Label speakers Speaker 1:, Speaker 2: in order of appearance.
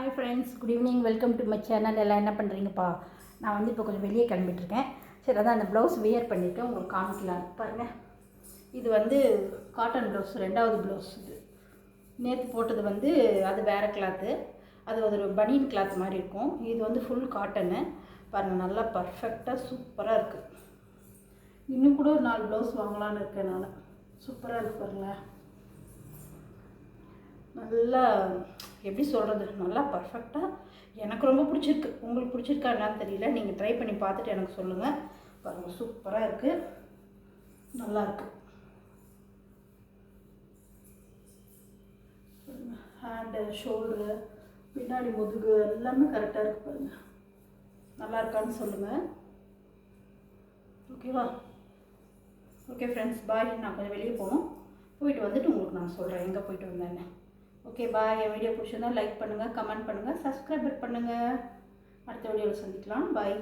Speaker 1: Hi friends good evening welcome to my channel எல்லாம் என்ன பண்ணுறீங்கப்பா நான் வந்து இப்போ கொஞ்சம் வெளியே கிளம்பிட்டுருக்கேன். சரி அதான் அந்த ப்ளவுஸ் வியர் பண்ணிவிட்டு உங்களுக்கு காமிக்கலாம் பாருங்கள் இது வந்து காட்டன் ப்ளவுஸ் ரெண்டாவது ப்ளவுஸ் இது. நேற்று போட்டது வந்து அது வேறு கிளாத்து அது ஒரு பனியன் கிளாத் மாதிரி இருக்கும். இது வந்து ஃபுல் காட்டனு பாருங்கள் நல்லா பர்ஃபெக்டாக சூப்பராக இருக்குது இன்னும் கூட ஒரு நாலு ப்ளவுஸ் வாங்கலான்னு இருக்கேன் நான். சூப்பராக இருக்கு பாருங்களேன். நல்லா எப்படி சொல்கிறது நல்லா பர்ஃபெக்டாக எனக்கு ரொம்ப பிடிச்சிருக்கு. உங்களுக்கு பிடிச்சிருக்கா என்னன்னு தெரியல. நீங்கள் ட்ரை பண்ணி பார்த்துட்டு எனக்கு சொல்லுங்கள் பாருங்கள் சூப்பராக இருக்குது நல்லா இருக்கு. ஹேண்டு ஷோல்டரு பின்னாடி முதுகு எல்லாமே கரெக்டாக இருக்குது பாருங்கள் நல்லா இருக்கான்னு சொல்லுங்கள் ஓகேவா ஓகே ஃப்ரெண்ட்ஸ் பாய் நான் கொஞ்சம் வெளியே போகணும். போயிட்டு வந்துட்டு உங்களுக்கு நான் சொல்கிறேன் எங்கே போயிட்டு வந்தேன்னு. ஓகே பாய் என் வீடியோ பிடிச்சிருந்தா லைக் பண்ணுங்கள் கமெண்ட் பண்ணுங்கள் சப்ஸ்கிரைபர் பண்ணுங்கள் அடுத்த வீடியோவில் சந்திக்கலாம். பாய்